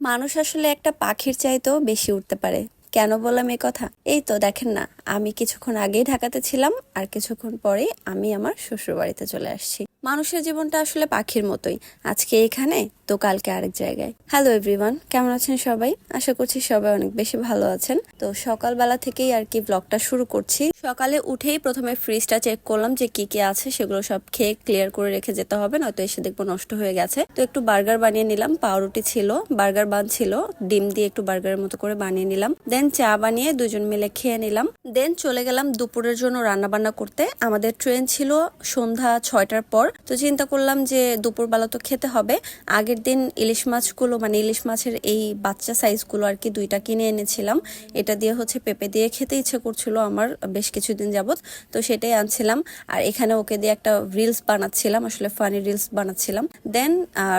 মানুষ আসলে একটা পাখির চাইতেও বেশি উঠতে পারে। কেন বললাম এ কথা? এই তো দেখেন না আমি কিছুক্ষণ আগেই ঢাকাতে ছিলাম, আর কিছুক্ষণ পরেই আমি আমার শ্বশুর বাড়িতে চলে আসছি। মানুষের জীবনটা আসলে পাখির মতোই। আজকে এখানে, তো কালকে আরেক জায়গায়। হ্যালো এভরিওয়ান কেমন আছেন সবাই? আশা করছি সবাই অনেক বেশি ভালো আছেন। তো সকালবেলা থেকেই আর কি ব্লগটা শুরু করছি। সকালে উঠেই প্রথমে ফ্রিজটা চেক করলাম যে কি কি আছে, সেগুলো সব খেয়ে ক্লিয়ার করে রেখে যেতে হবে, নয়তো এসে দেখব নষ্ট হয়ে গেছে। তো একটু বার্গার বানিয়ে নিলাম, পাউরুটি ছিল বার্গার বান ছিল, ডিম দিয়ে একটু বার্গারের মতো করে বানিয়ে নিলাম। দেন চা বানিয়ে দুজন মিলে খেয়ে নিলাম। দেন চলে গেলাম দুপুরের জন্য রান্না বান্না করতে। আমাদের ট্রেন ছিল সন্ধ্যা ছয়টার পর। তো চিন্তা করলাম যে দুপুরবেলা তো খেতে হবে। আগের দিন ইলিশ মাছগুলো মানে ইলিশ মাছের এই বাচ্চা সাইজগুলো আর কি দুইটা কিনে এনেছিলাম। এটা দিয়ে হচ্ছে পেঁপে দিয়ে খেতে ইচ্ছে করছিল আমার বেশ কিছুদিন যাবৎ। তো সেটাই আনছিলাম। আর এখানে ওকে দিয়ে একটা রিলস বানাচ্ছিলাম, আসলে ফানি রিলস বানাচ্ছিলাম। দেন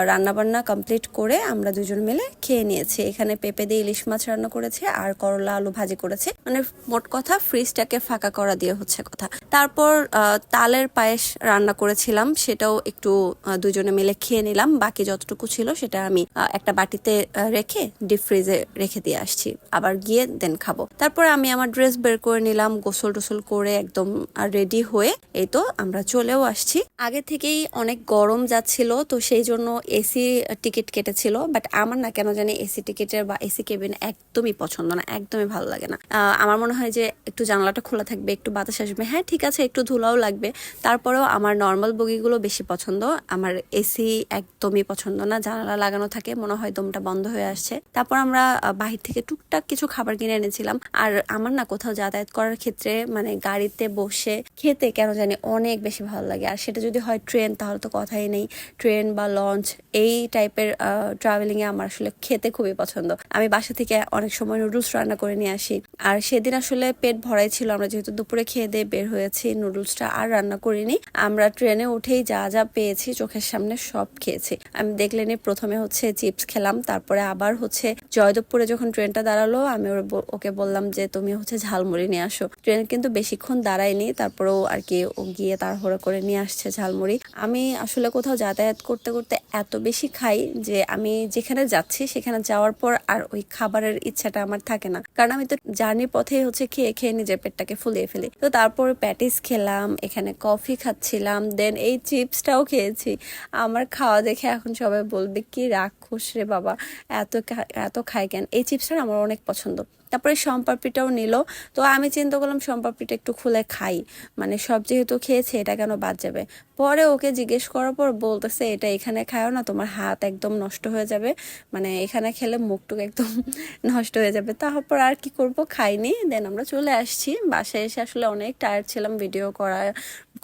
রান্না বান্না কমপ্লিট করে আমরা দুজন মিলে খেয়ে নিয়েছি। এখানে পেঁপে দিয়ে ইলিশ মাছ রান্না করেছে আর করলা আলু ভাজি করেছে। মানে মোট কথা ফ্রিজটাকে ফাঁকা করা দিয়ে হচ্ছে কথা। তারপর তালের পায়েস রান্না করেছিলাম, সেটাও একটু দুজনে মিলে খেয়ে নিলাম। বাকি যতটুকু ছিল সেটা আমি একটা বাটিতে রেখে ডিপ ফ্রিজে রেখে দিয়ে আসছি। আবার গিয়ে দেন খাব। তারপরে আমি আমার ড্রেস বের করে নিলাম, গোসল টোসল করে একদম রেডি হয়ে এই তো আমরা চলেও আসছি। আগে থেকেই অনেক গরম যাচ্ছিল, তো সেই জন্য এসি টিকিট কেটেছিল বাট আমার না কেন জানি এসি টিকিটের বা এসি কেবিন একদমই পছন্দ না, একদমই ভালো লাগে না। আমার মনে হয় যে একটু জানলাটা খোলা থাকবে, একটু বাতাস আসবে। হ্যাঁ ঠিক আছে, একটু ধুলাও লাগবে। তারপরেও আমার নর্মাল বগিগুলো বেশি পছন্দ। আমার এসি একদমই পছন্দ না, জানালা লাগানো থাকে, মনে হয় দমটা বন্ধ হয়ে আসছে। তারপর আমরা বাহির থেকে টুকটাক কিছু খাবার কিনে এনেছিলাম। আর আমার না কোথাও যাতায়াত করার ক্ষেত্রে মানে গাড়িতে বসে খেতে কেন জানি অনেক বেশি ভালো লাগে। আর সেটা যদি হয় ট্রেন, তাহলে তো কথাই নেই। ট্রেন বা লঞ্চ, এই টাইপের ট্রাভেলিং এ আমার আসলে খেতে খুবই পছন্দ। আমি বাসা থেকে অনেক সময় নুডলস রান্না করে নিয়ে আসি। আর সেদিন আসলে পেট ভরাই ছিল। আমরা যেহেতু দুপুরে খেয়ে দিয়ে বের হয়েছি, নুডলসটা আর রান্না করিনি। আমরা ট্রেনে উঠেই যা যা পেয়েছি, চোখের সামনে সব খেয়েছি। আমি দেখলেনি প্রথমে হচ্ছে চিপস খেলাম, তারপরে আবার হচ্ছে জয়দেবপুরে যখন ট্রেনটা দাঁড়াল, আমি ওকে বললাম যে, তুমি হচ্ছে ঝালমুড়ি নিয়ে আসো। ট্রেন কিন্তু বেশিক্ষণ দাঁড়ায়নি, তারপরেও আর কি ও গিয়ে তাড়াহুড়ো করে নিয়ে আসছে ঝালমুড়ি। আমি আসলে কোথাও যাতায়াত করতে করতে এত বেশি খাই যে, আমি যেখানে যাচ্ছি, সেখানে যাওয়ার পর আর ওই খাবারের ইচ্ছাটা আমার থাকে না। কারণ আমি তো জার্নির পথে হচ্ছে খেয়ে খেয়ে নিজের পেটটাকে ফুলিয়ে ফেলি। তো তারপর প্যাটিস খেলাম, এখানে কফি খাচ্ছিলাম, দেন এই চিপসটাও খেয়েছি। আমার খাওয়া দেখে এখন সবাই বলবে, কি রাক্ষস রে বাবা! এত এত খাই কেন? এই চিপসটা আমার অনেক পছন্দ। তারপরে সম্পাপিটাও নিল। তো আমি চিন্তা করলাম সম্পাপিটা একটু খুলে খাই। মানে সব যেহেতু খেয়েছে, এটা কেন বাদ যাবে? পরে ওকে জিজ্ঞেস করার পর বলতেছে, এটা এখানে খাও না, তোমার হাত একদম নষ্ট হয়ে যাবে। মানে এখানে খেলে মুখটুক একদম নষ্ট হয়ে যাবে। তারপর আর কি করব, খাইনি। দেন আমরা চলে আসছি। বাসায় এসে আসলে অনেক টায়ার্ড ছিলাম ভিডিও করা,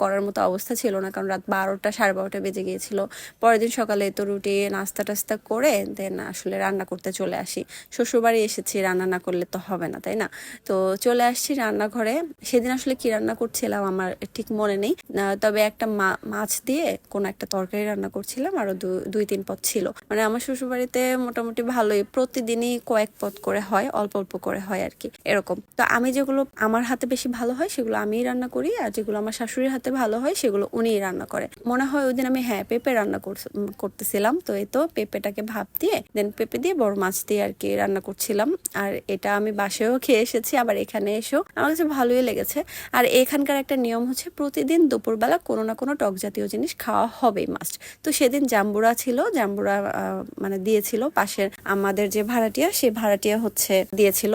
করার মতো অবস্থা ছিল না, কারণ রাত বারোটা, সাড়ে বারোটা বেজে গিয়েছিল। পরের দিন সকালে তো রুটি নাস্তা টাস্তা করে, দেন আসলে রান্না করতে চলে আসি। শ্বশুরবাড়ি এসেছি, রান্না না করলে তো হবে না, তাই না? তো চলে আসছি রান্নাঘরে। সেদিন আসলে কি রান্না করছিলাম আমার ঠিক মনে নেই। তবে একটা মাছ দিয়ে কোন একটা তরকারি রান্না করছিলাম আরও দুই তিন পদ ছিল। মানে আমার শ্বশুরবাড়িতে মোটামুটি ভালোই, প্রতিদিনই কয়েক পদ করে হয়, অল্প অল্প করে হয় আর কি, এরকম। তো আমি যেগুলো আমার হাতে বেশি ভালো হয়, সেগুলো আমিই রান্না করি, আর যেগুলো আমার শাশুড়ির হাতে ভালো হয়, সেগুলো উনিই রান্না করে। মনে হয় ওই দিন আমি হ্যাঁ পেঁপে রান্না করতেছিলাম। তো এই তো পেঁপেটাকে ভাপ দিয়ে দেন পেঁপে দিয়ে বড় মাছ দিয়ে আর কি রান্না করছিলাম। আর এটা আমি বাসায়ও খেয়ে এসেছি, আবার এখানে এসেও। আমার কাছে ভালোই লেগেছে। আর এখানকার একটা নিয়ম হচ্ছে, প্রতিদিন দুপুরবেলা কোনো না কোনো টক জাতীয় জিনিস খাওয়া হবেই মাস্ট তো সেদিন জাম্বুরা ছিল, জাম্বুরা মানে দিয়েছিল পাশের আমাদের যে ভাড়াটিয়া, সেই ভাড়াটিয়া হচ্ছে দিয়েছিল।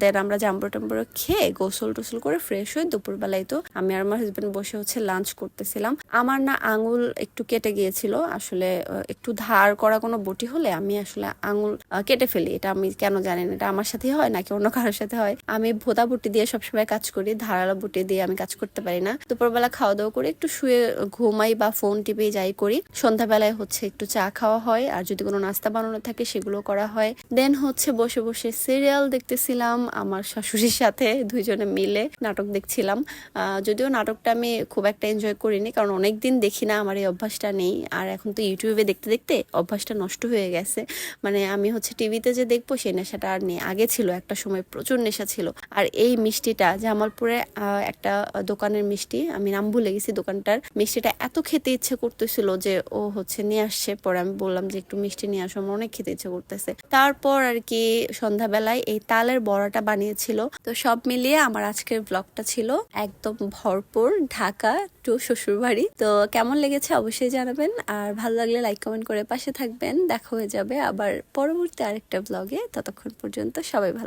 দেন আমরা জাম্বুরা টাম্বুরা খেয়ে গোসল টোসল করে ফ্রেশ হয়ে দুপুরবেলায় তো আমি আর আমার হাজবেন্ড বসে হচ্ছে লাঞ্চ করতেছিলাম। আমার না আঙুল একটু কেটে গিয়েছিল, আসলে একটু ধার করা কোনো বটি হলে আমি আসলে আঙুল কেটে ফেলি। এটা আমি কেন জানি না, এটা আমার সাথেই হয় নাকি অন্য কারোর সাথে হয়, আমি ভোতা বুটি দিয়ে সবসময় কাজ করি, ধারালো বুটি দিয়ে আমি কাজ করতে পারি না। দুপুরবেলা খাওয়া দাওয়া করে একটু শুয়ে ঘুমাই বা ফোন টিপে যাই করি। সন্ধ্যাবেলায় হচ্ছে একটু চা খাওয়া হয়, আর যদি কোনো নাস্তা বানানো থাকে সেগুলো করা হয়। দেন হচ্ছে বসে বসে সিরিয়াল দেখতেছিলাম, আমার শাশুড়ির সাথে দুইজনে মিলে নাটক দেখছিলাম। যদিও নাটকটা আমি খুব একটা এনজয় করিনি, কারণ অনেক দিন দেখি না, আমার এই অভ্যাসটা নেই। আর এখন তো ইউটিউবে দেখতে দেখতে অভ্যাসটা নষ্ট হয়ে গেছে। মানে আমি হচ্ছে টিভিতে যে দেখব, সেই নেশাটা আর নেই। আগে ছিল একটা সময় প্রচুর নেশা ছিল। আর এই মিষ্টিটা জামালপুরে একটা দোকানের মিষ্টি, আমি নাম ভুলে গেছি দোকানটার, মিষ্টিটা এত খেতে ইচ্ছে করতেছিল যে ও হচ্ছে নিয়ে আসছে। পরে আমি বললাম যে একটু মিষ্টি নিয়ে আসো, আমার অনেক খেতে ইচ্ছে করতেছে। তারপর আর কি সন্ধ্যাবেলায় এই তালের বড়াটা বানিয়েছিল। তো সব মিলিয়ে আমার আজকের ব্লগটা ছিল একদম ভরপুর ঢাকা টু শ্বশুরবাড়ি। তো কেমন লেগেছে অবশ্যই জানাবেন। আর ভালো লাগলে লাইক, কমেন্ট করে পাশে থাকবেন। দেখা হয়ে যাবে আবার পরবর্তী আরেকটা ব্লগে। ততক্ষণ পর্যন্ত সবাই